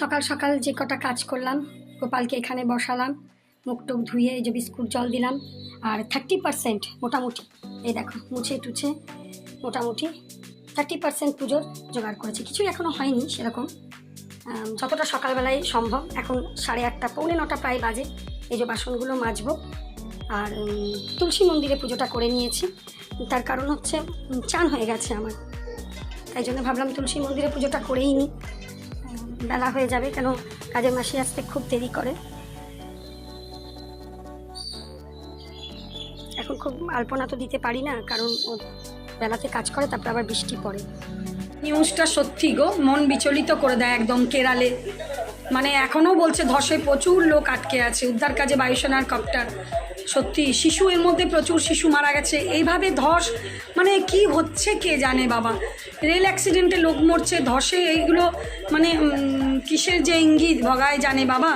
সকাল সকাল যে কটা কাজ করলাম, গোপালকে এখানে বসালাম, মুখ টুক ধুয়ে এই যে বিস্কুট জল দিলাম, আর থার্টি পার্সেন্ট মোটামুটি, এই দেখো, মুছে টুছে মোটামুটি থার্টি পার্সেন্ট পুজোর জোগাড় করেছি। কিছুই এখনও হয়নি সেরকম। যতটা সকালবেলায় সম্ভব, এখন সাড়ে আটটা, পৌনে নটা প্রায় বাজে, এই যে বাসনগুলো মাজবো। আর তুলসী মন্দিরে পুজোটা করে নিয়েছি। তার কারণ হচ্ছে চান হয়ে গেছে আমার। তাই জন্য ভাবলাম তুলসী মন্দিরে পুজোটা করেই নিই বেলা হয়ে যাবে, কেন কাজের মাসি আসতে খুব দেরি করে। এখন খুব আলপনা তো দিতে পারি না, কারণ ও বেলাতে কাজ করে, তারপর আবার বৃষ্টি পড়ে। নিউজটা সত্যি গো, মন বিচলিত করে দেয় একদম কেরালে। মানে এখনও বলছে ধসে প্রচুর লোক আটকে আছে, উদ্ধার কাজে বায়ুসেনার কপ্টার। সত্যি শিশু এর মধ্যে প্রচুর শিশু মারা গেছে। এইভাবে ধস মানে কি হচ্ছে কে জানে বাবা? রেল অ্যাক্সিডেন্টে লোক মরছে, ধসে, এইগুলো মানে কিসের যে ইঙ্গিত ভগায় জানে বাবা?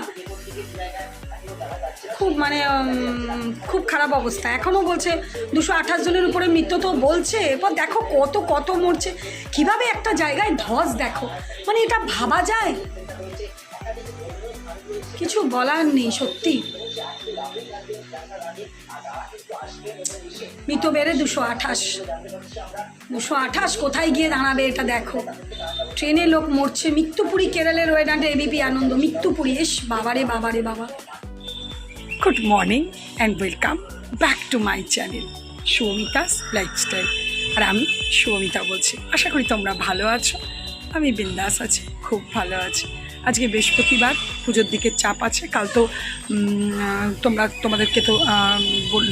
খুব মানে খুব খারাপ অবস্থা। এখনও বলছে, দুশো আঠাশ জনের উপরে মৃত্যু তো বলছে। এরপর দেখো কত কত মরছে। কীভাবে একটা জায়গায় ধস দেখো? মানে এটা ভাবা যায়? কিছু বলার নেই, সত্যি। মৃত বেড়ে দুশো আঠাশ। দুশো আঠাশ কোথায় গিয়ে দাঁড়াবে এটা দেখো। ট্রেনে লোক মরছে। মৃত্যুপুরী কেরলের ওয়েডান্টে এবিপি আনন্দ। মৃত্যুপুরী এস বাবারে বাবারে, বাবা। Good morning and welcome back to my channel Soumita's lifestyle আর আমি সৌমিতা বলছি। আশা করি তোমরা ভালো আছো। আমি বিন্দাস আছি, খুব ভালো আছি। আজকে বৃহস্পতিবার, পুজোর দিকে চাপ আছে। কাল তো তোমরা, তোমাদেরকে তো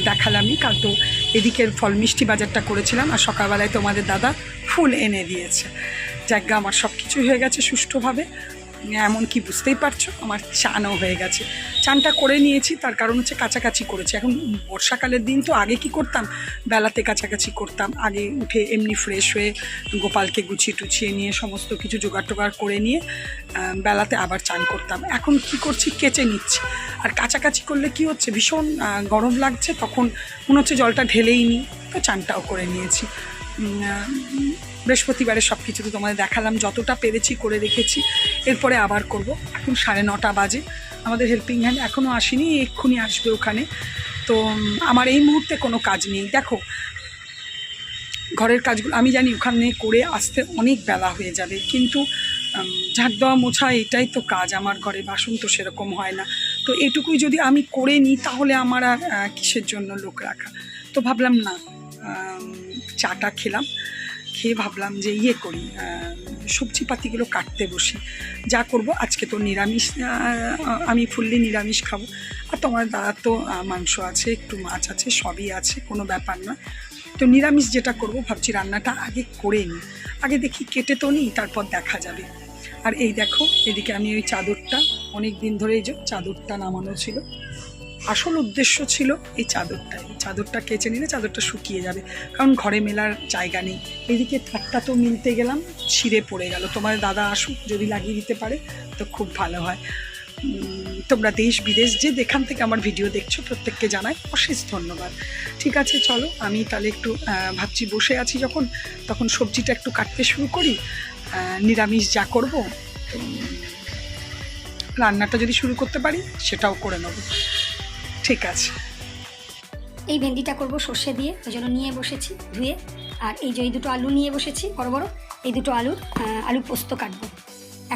দেখালামই। কাল তো এদিকের ফল মিষ্টি বাজারটা করেছিলাম আর সকালবেলায় তোমাদের দাদা ফুল এনে দিয়েছে। যাজ্ঞা আমার সব কিছুই হয়ে গেছে সুষ্ঠুভাবে। এমন কি বুঝতেই পারছ, আমার চানও হয়ে গেছে। চানটা করে নিয়েছি, তার কারণ হচ্ছে কাছাকাছি করেছি। এখন বর্ষাকালের দিন তো আগে কি করতাম? বেলাতে কাছাকাছি করতাম। আগে উঠে এমনি ফ্রেশ হয়ে গোপালকে গুছিয়ে টুছিয়ে নিয়ে সমস্ত কিছু জোগাড় টোগাড় করে নিয়ে বেলাতে আবার চান করতাম। এখন কি করছি? কেচে নিচ্ছি। আর কাছাকাছি করলে কি হচ্ছে? ভীষণ গরম লাগছে, তখন মনে হচ্ছে জলটা ঢেলেই নিই তো চানটাও করে নিয়েছি। বৃহস্পতিবারে সব কিছু তো তোমাদের দেখালাম, যতটা পেরেছি করে রেখেছি। এরপরে আবার করব। এখন সাড়ে নটা বাজে। আমাদের হেল্পিং হ্যান্ড এখনও আসেনি, এক্ষুনি আসবে ওখানে। তো আমার এই মুহূর্তে কোনো কাজ নেই। দেখো, ঘরের কাজগুলো, আমি জানি ওখানে করে আসতে অনেক বেলা হয়ে যাবে, কিন্তু ঝাঁট দেওয়া মোছা এটাই তো কাজ। আমার ঘরে বাসন তো সেরকম হয় না। তো এটুকুই যদি আমি করে নিই, তাহলে আমার আর কিসের জন্য লোক রাখা? তো ভাবলাম না চাটা খেলাম। খেয়ে ভাবলাম যে ইয়ে করি সবজিপাতিগুলো কাটতে বসি। যা করব, আজকে তো নিরামিষ আমি ফুললি নিরামিষ খাব। আর তোমার দাদা তো মাংস আছে, একটু মাছ আছে, সবই আছে, কোনো ব্যাপার না। তো নিরামিষ যেটা করব, ভাবছি রান্নাটা আগে করে নিই। আগে দেখি কেটে তো নিই, তারপর দেখা যাবে। আর এই দেখো, এদিকে আমি ওই চাদরটা অনেক দিন ধরে চাদরটা নামানো ছিল। আসল উদ্দেশ্য ছিল এই চাদরটা। এই চাদরটা কেচে নিলে চাদরটা শুকিয়ে যাবে। কারণ ঘরে মেলার জায়গা নেই। এদিকে থাকটা তো মিলতে গেলাম, ছিঁড়ে পড়ে গেল। তোমার দাদা আসুক, যদি লাগিয়ে দিতে পারে, তো খুব ভালো হয়। তোমরা দেশ বিদেশ যে যেখান থেকে আমার ভিডিও দেখছ, প্রত্যেককে জানাই অশেষ ধন্যবাদ। ঠিক আছে, চলো, আমি তাহলে একটু ভাবছি বসে আছি যখন। তখন সবজিটা একটু কাটতে শুরু করি। নিরামিষ যা করব রান্নাটা যদি শুরু করতে পারি, সেটাও করে নেব। ঠিক আছে। এই ভেন্ডিটা করব সর্ষে দিয়ে, ওই জন্য নিয়ে বসেছি ধুয়ে। আর এই যে, এই দুটো আলু নিয়ে বসেছি, বড় বড়, এই দুটো আলুর আলু পোস্ত কাটবো।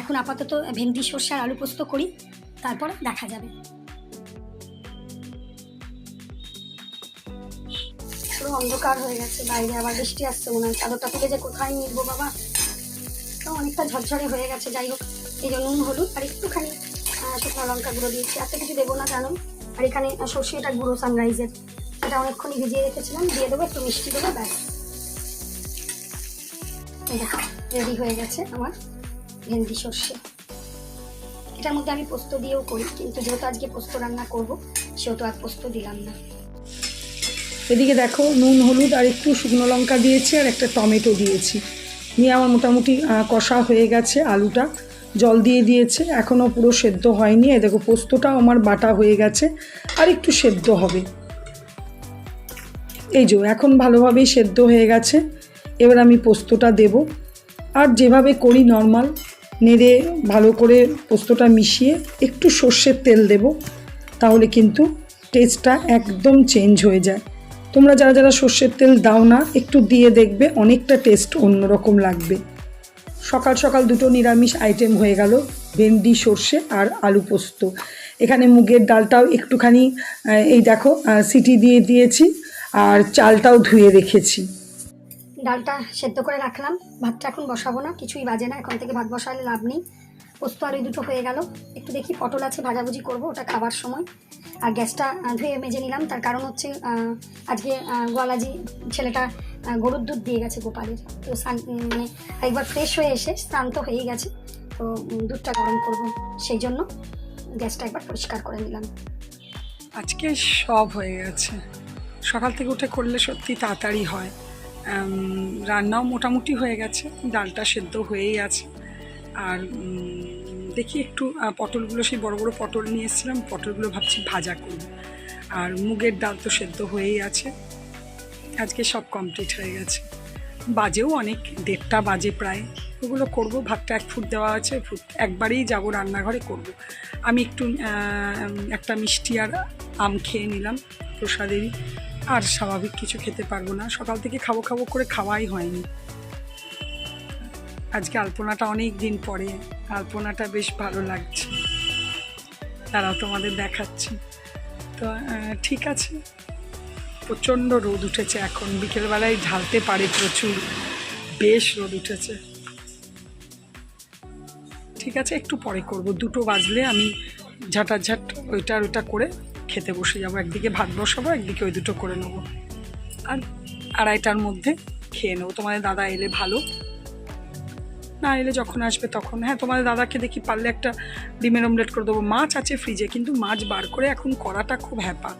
এখন আপাতত ভেন্ডি, সর্ষে আর আলু পোস্ত করি, তারপর দেখা যাবে। পুরো অন্ধকার হয়ে গেছে, বাইরে আবার বৃষ্টি আসছে মনে হয়। চাদরটা তুলে যে কোথায় নিবো বাবা? তো অনেকটা ঝরঝরে হয়ে গেছে, যাই হোক। এই জন্য নুন, হলুদ আর একটুখানি শুকনো লঙ্কা গুঁড়ো দিয়েছি। এত কিছু দেবো না, জানো? আর এখানে সর্ষেটা গুঁড়ো সানরাইজের এটা অনেকক্ষণই ভিজিয়ে রেখেছিলাম, দিয়ে দেবো একটু মিষ্টি দেবো, ব্যাস। রেডি হয়ে গেছে আমার ভেন্ডি সর্ষে। এটার মধ্যে আমি পোস্ত দিয়েও করি, কিন্তু যেহেতু আজকে পোস্ত রান্না করব, সেহেতু আর পোস্ত দিলাম না। এদিকে দেখো, নুন, হলুদ আর একটু শুকনো লঙ্কা দিয়েছি আর একটা টমেটো দিয়েছি। নিয়ে আমার মোটামুটি কষা হয়ে গেছে আলুটা। জল দিয়ে দিয়েছে এখনও পুরো সেদ্ধ হয়নি। এই দেখো, পোস্তটাও আমার বাটা হয়ে গেছে, আর একটু সেদ্ধ হবে। এই যে, এখন ভালোভাবেই সেদ্ধ হয়ে গেছে, এবার আমি পোস্তটা দেব। আর যেভাবে করি নর্মাল, নেড়ে ভালো করে পোস্তটা মিশিয়ে একটু সর্ষের তেল দেব, তাহলে কিন্তু টেস্টটা একদম চেঞ্জ হয়ে যায়। তোমরা যারা যারা সর্ষের তেল দাও না, একটু দিয়ে দেখবে, অনেকটা টেস্ট অন্যরকম লাগবে। সকাল সকাল দুটো নিরামিষ আইটেম হয়ে গেল, ভেন্ডি, সর্ষে আর আলু পোস্ত। এখানে মুগের ডালটাও একটুখানি এই দেখো সিটি দিয়ে দিয়েছি আর চালটাও ধুয়ে রেখেছি। ডালটা সেদ্ধ করে রাখলাম, ভাতটা এখন বসাবো না, কিছুই বাজে না, এখন থেকে ভাত বসালে লাভ নেই। পোস্ত আর ওই দুটো হয়ে গেল। একটু দেখি পটল আছে, ভাজাভুজি করব, ওটা খাবার সময়। আর গ্যাসটা ধুয়ে মেজে নিলাম। তার কারণ হচ্ছে আজকে গোয়ালাজি ছেলেটা গরুর দুধ দিয়ে গেছে গোপালের তো স্নান মানে একবার ফ্রেশ হয়ে এসে স্নান তো হয়েই গেছে। তো দুধটা গরম করব সেই জন্য গ্যাসটা একবার পরিষ্কার করে নিলাম। আজকে সব হয়ে গেছে। সকাল থেকে উঠে করলে সত্যি তাড়াতাড়ি হয়। রান্নাও মোটামুটি হয়ে গেছে, ডালটা সেদ্ধ হয়েই আছে। আর দেখি একটু পটলগুলো, সেই বড় বড় পটল নিয়ে এসেছিলাম, পটলগুলো ভাবছি ভাজা করব। আর মুগের ডাল তো সেদ্ধ হয়েই আছে। আজকে সব কমপ্লিট হয়ে গেছে। বাজেও অনেক, দেড়টা বাজে প্রায়। ওগুলো করব, ভাতটা এক ফুট দেওয়া আছে ফুট, একবারেই যাব রান্নাঘরে করব। আমি একটু একটা মিষ্টি আর আম খেয়ে নিলাম, প্রসাদেরই। আর স্বাভাবিক কিছু খেতে পারব না। সকাল থেকে খাব খাব করে খাওয়াই হয়নি। আজকে আলপনাটা অনেক দিন পরে। আলপনাটা বেশ ভালো লাগছে। তারাও তোমাদের দেখাচ্ছি। তো ঠিক আছে। প্রচণ্ড রোদ উঠেছে এখন। বিকেলবেলায় ঢালতে পারে প্রচুর। বেশ রোদ উঠেছে। ঠিক আছে, একটু পরে করব। দুটো বাজলে আমি ঝাঁটাঝাট ওইটা ওইটা করে খেতে বসে যাব। একদিকে ভাত বসাবো, একদিকে ওই দুটো করে নেব। আর আড়াইটার মধ্যে খেয়ে নেব। তোমাদের দাদা এলে ভালো। না এলে যখন আসবে তখন। হ্যাঁ তোমাদের দাদাকে দেখি পারলে একটা ডিমের অমলেট করে দেবো। মাছ আছে ফ্রিজে কিন্তু মাছ বার করে এখন করাটা খুব হ্যাপা।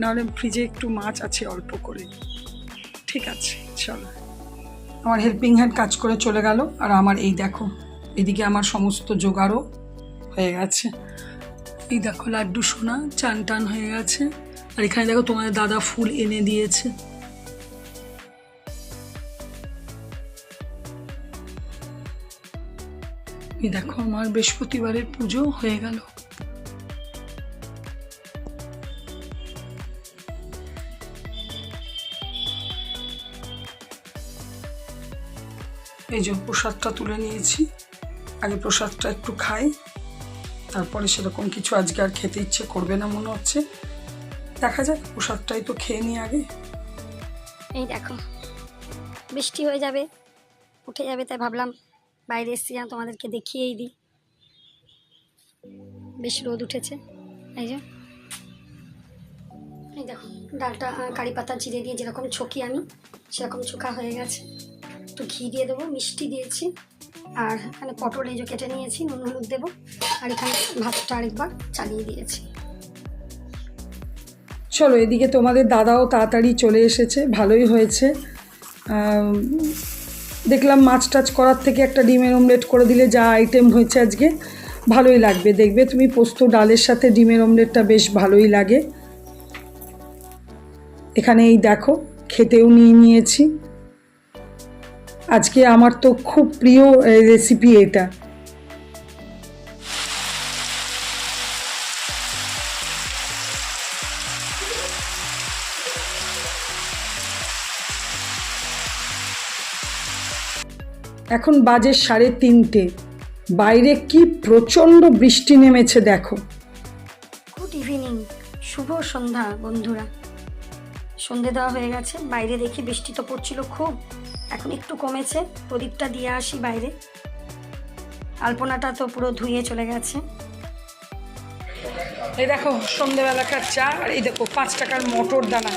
নাহলে ফ্রিজে একটু মাছ আছে অল্প করে। ঠিক আছে, চলো। আমার হেল্পিং হ্যান্ড কাজ করে চলে গেল। আর আমার এই দেখো, এদিকে আমার সমস্ত জোগাড়ও হয়ে গেছে। এই দেখো লাড্ডু সোনা চান টান হয়ে গেছে। আর এখানে দেখো তোমাদের দাদা ফুল এনে দিয়েছে। এই দেখো, আমার বৃহস্পতিবারের পুজো হয়ে গেল। এই যে প্রসাদটা তুলে নিয়েছি। আগে প্রসাদটা একটু খাই, তারপরে সেরকম কিছু আজকে আর খেতে ইচ্ছে করবে না মনে হচ্ছে। দেখা যাক, প্রসাদটাই তো খেয়ে নিই আগে। এই দেখো, বৃষ্টি হয়ে যাবে, উঠে যাবে তাই ভাবলাম বাইরে এসেছিলাম তোমাদেরকে দেখিয়েই দিই। বেশ রোদ উঠেছে। এই যে। এই দেখো, ডালটা কারি পাতা জিরে দিয়ে যেরকম ছকি আমি, সেরকম চোখা হয়ে গেছে। একটু ঘি দিয়ে দেবো, মিষ্টি দিয়েছি। আর এখানে পটল এই যে কেটে নিয়েছি, নুন হলুদ দেবো। আর এখানে ভাতটা আরেকবার চালিয়ে দিয়েছি। চলো, এদিকে তোমাদের দাদাও তাড়াতাড়ি চলে এসেছে, ভালোই হয়েছে। দেখলাম মাছ টাচ করার থেকে একটা ডিমের অমলেট করে দিলে যা আইটেম হয়েছে আজকে, ভালোই লাগবে। দেখবে তুমি পোস্ত ডালের সাথে ডিমের অমলেটটা বেশ ভালোই লাগে। এখানে এই দেখো, খেতেও নিয়ে নিয়েছি। আজকে আমার তো খুব প্রিয় রেসিপি এটা। এখন বাজে সাড়ে তিনটে। বাইরে কি প্রচণ্ড বৃষ্টি নেমেছে দেখো। গুড ইভিনিং শুভ সন্ধ্যা বন্ধুরা। সন্ধে দেওয়া হয়ে গেছে বাইরে দেখি বৃষ্টি তো পড়ছিল খুব। এখন একটু কমেছে প্রদীপটা দিয়ে আসি বাইরে। আলপনাটা তো পুরো ধুয়ে চলে গেছে। এই দেখো সন্ধেবেলাকার চা আর এই দেখো পাঁচ টাকার মটর দানা।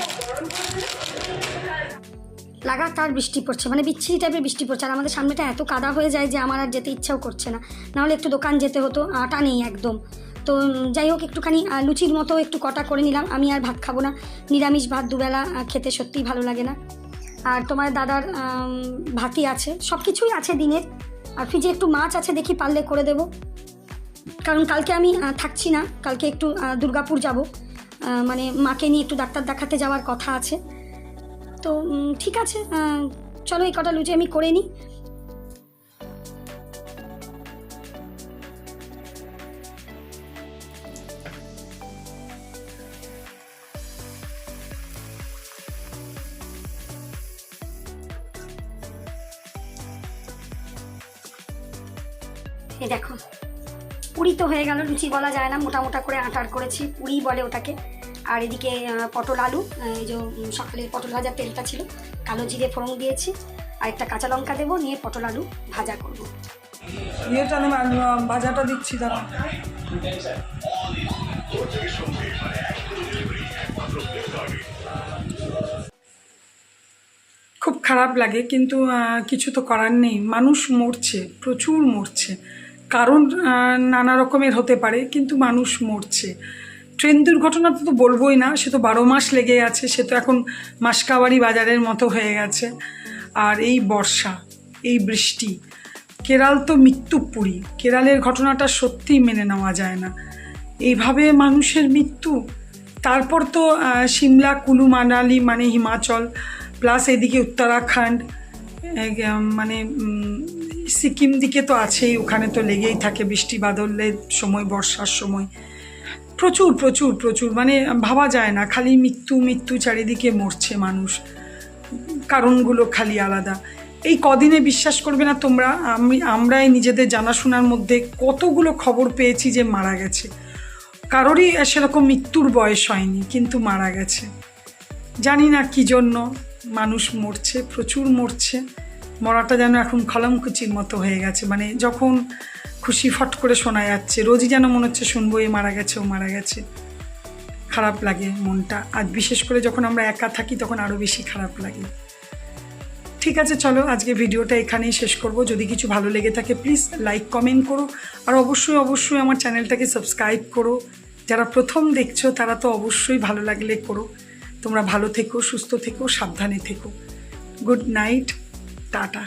লাগাতার বৃষ্টি পড়ছে মানে বিচ্ছিরি টাইপের বৃষ্টি পড়ছে। আর আমাদের সামনেটা এত কাদা হয়ে যায় যে আমার আর যেতে ইচ্ছাও করছে না। নাহলে একটু দোকান যেতে হতো, আটা নেই একদম। তো যাই হোক, একটুখানি লুচির মতো একটু কটা করে নিলাম। আমি আর ভাত খাব না। নিরামিষ ভাত দুবেলা খেতে সত্যিই ভালো লাগে না। আর তোমার দাদার ভাতই আছে। সব কিছুই আছে দিনের। আর ফ্রিজে একটু মাছ আছে, দেখি পারলে করে দেবো। কারণ কালকে আমি থাকছি না। কালকে একটু দুর্গাপুর যাব। মানে মাকে নিয়ে একটু ডাক্তার দেখাতে যাওয়ার কথা আছে। তো ঠিক আছে চলো এই কটা লুচি আমি করে নিই দেখো, পুরি তো হয়ে গেল, লুচি বলা যায় না, মোটা মোটা করে আটার করেছি, পুরি বলে ওটাকে। আর এদিকে পটল আলু এই যে সকালে পটল ভাজার তেলটা ছিল, কালো জিরে ফোড়ন দিয়েছি, আর একটা কাঁচা লঙ্কা দেবো, নিয়ে পটল আলু ভাজা করব। ভাজাটা দিচ্ছি দাঁড়া খুব খারাপ লাগে, কিন্তু কিছু তো করার নেই। মানুষ মরছে, প্রচুর মরছে। কারণ নানা রকমের হতে পারে, কিন্তু মানুষ মরছে। ট্রেন দুর্ঘটনা তো বলবোই না, সে তো বারো মাস লেগে আছে, সে তো এখন মাসকাবাড়ি বাজারের মতো হয়ে গেছে। আর এই বর্ষা, এই বৃষ্টি, কেরাল তো মৃত্যুপুরী, কেরালের ঘটনাটা সত্যিই মেনে নেওয়া যায় না। এইভাবে মানুষের মৃত্যু, তারপর তো সিমলা, কুলু, মানালি মানে হিমাচল, প্লাস এদিকে উত্তরাখণ্ড মানে সিকিম দিকে তো আছেই, ওখানে তো লেগেই থাকে বৃষ্টি বাদলের সময়, বর্ষার সময়। প্রচুর প্রচুর প্রচুর। মানে ভাবা যায় না, খালি মৃত্যু মৃত্যু চারিদিকে মরছে মানুষ। কারণগুলো খালি আলাদা। এই কদিনে বিশ্বাস করবে না তোমরা? আমি, আমরাই নিজেদের জানাশোনার মধ্যে কতগুলো খবর পেয়েছি যে মারা গেছে। কারোরই সেরকম মৃত্যুর বয়স হয়নি, কিন্তু মারা গেছে। জানি না কি জন্য মানুষ মরছে, প্রচুর মরছে। মরাটা যেন এখন খলমকুচির মতো হয়ে গেছে। মানে যখন খুশি ফট করে শোনা যাচ্ছে, রোজই যেন মনে হচ্ছে শুনব, এ মারা গেছে, ও মারা গেছে। খারাপ লাগে মনটা। আর বিশেষ করে যখন আমরা একা থাকি, তখন আরও বেশি খারাপ লাগে। ঠিক আছে, চলো আজকে ভিডিওটা এখানেই শেষ করব। যদি কিছু ভালো লেগে থাকে প্লিজ লাইক কমেন্ট করো। আর অবশ্যই অবশ্যই আমার চ্যানেলটাকে সাবস্ক্রাইব করো। যারা প্রথম দেখছ, তারা তো অবশ্যই ভালো লাগলে করো। তোমরা ভালো থেকো, সুস্থ থেকো, সাবধানে থেকো। Good night tata.